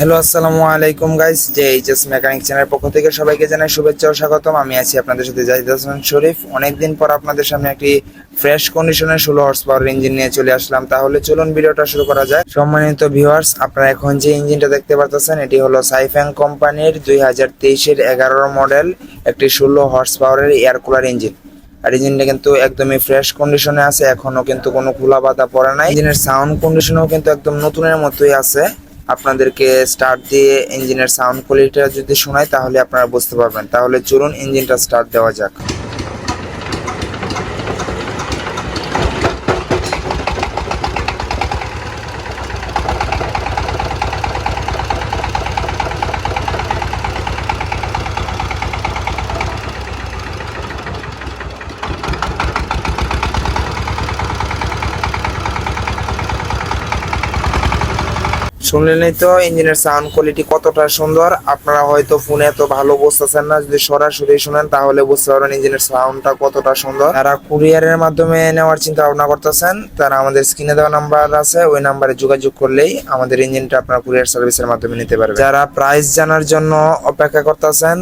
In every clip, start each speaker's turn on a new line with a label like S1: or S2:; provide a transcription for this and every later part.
S1: Hello, আসসালামু আলাইকুম guys যে এইচএস মেকানিক চ্যানেল পক্ষ থেকে সবাইকে জানাই শুভেচ্ছা ও স্বাগতম। আমি আছি আপনাদের সাথে জাহিদ হাসান শরীফ। অনেকদিন পর আপনাদের সামনে একটি ফ্রেশ কন্ডিশনের ষোলো হর্স পাওয়ার ইঞ্জিন নিয়ে চলে আসলাম। তাহলে চলুন ভিডিওটা শুরু করা যায় সম্মানিত ভিউয়ার্স আপনারা এখন যে ইঞ্জিনটা দেখতে পারতেছেন, এটি হলো সাইফ্যাং কোম্পানির দুই হাজার তেইশের এগারোর মডেল একটি ষোলো হর্স পাওয়ারের এয়ার কুলার ইঞ্জিন আর ইঞ্জিনটা কিন্তু একদমই ফ্রেশ কন্ডিশনে আছে, এখনও কিন্তু কোনো খোলা বাতা পড়ে নাই। ইঞ্জিনের সাউন্ড কন্ডিশনও কিন্তু একদম নতুনের মতোই আছে। আপনাদেরকে স্টার্ট দিয়ে ইঞ্জিনের সাউন্ড কোয়ালিটিটা যদি শোনায়, তাহলে আপনারা বুঝতে পারবেন। তাহলে চলুন ইঞ্জিনটা স্টার্ট দেওয়া যাক। শুনলেনই তো, ইঞ্জিনের সাউন্ড কোয়ালিটি কতটা সুন্দর। আপনারা হয়তো ফোনে এত ভালো বুঝতেছেন না, যদি সরাসরি শুনেন তাহলে বুঝতে পারবেন ইঞ্জিনের সাউন্ডটা কতটা সুন্দর। যারা কুরিয়ারের মাধ্যমে নেওয়ার চিন্তা ভাবনা করতেছেন, তারা আমাদের স্ক্রিনে দেওয়া নাম্বার আছে, ওই নাম্বারে যোগাযোগ করলেই আমাদের ইঞ্জিনটা আপনারা কুরিয়ার সার্ভিসের মাধ্যমে নিতে পারবেন। যারা প্রাইস জানার জন্য অপেক্ষা করতেছেন,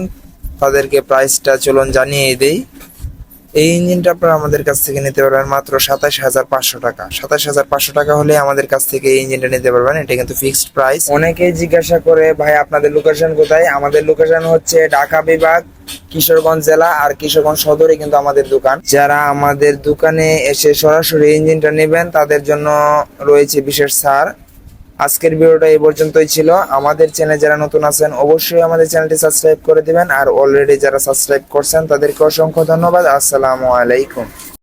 S1: তাদেরকে প্রাইসটা চলুন জানিয়ে দেই। এই ইঞ্জিনটা আপনারা আমাদের কাছ থেকে নিতে পারবেন মাত্র সাতাশ হাজার পাঁচশো টাকা। সাতাশ হাজার পাঁচশো টাকা হলে আমাদের কাছ থেকে এই ইঞ্জিনটা নিতে পারবেন। এটা কিন্তু ফিক্সড প্রাইস। অনেকেই জিজ্ঞাসা করে, ভাই, আপনাদের লোকেশন কোথায়? আমাদের লোকেশন হচ্ছে ঢাকা বিভাগ, কিশোরগঞ্জ জেলা আর কিশোরগঞ্জ সদরে কিন্তু আমাদের দোকান। যারা আমাদের দোকানে এসে সরাসরি ইঞ্জিনটা নেবেন, তাদের জন্য রয়েছে বিশেষ ছাড়। আজকের ভিডিওটা এই পর্যন্তই ছিল। আমাদের চ্যানেলে যারা নতুন আছেন, অবশ্যই আমাদের চ্যানেলটি সাবস্ক্রাইব করে দিবেন। আর অলরেডি যারা সাবস্ক্রাইব করছেন, তাদেরকে অসংখ্য ধন্যবাদ। আসসালামু আলাইকুম।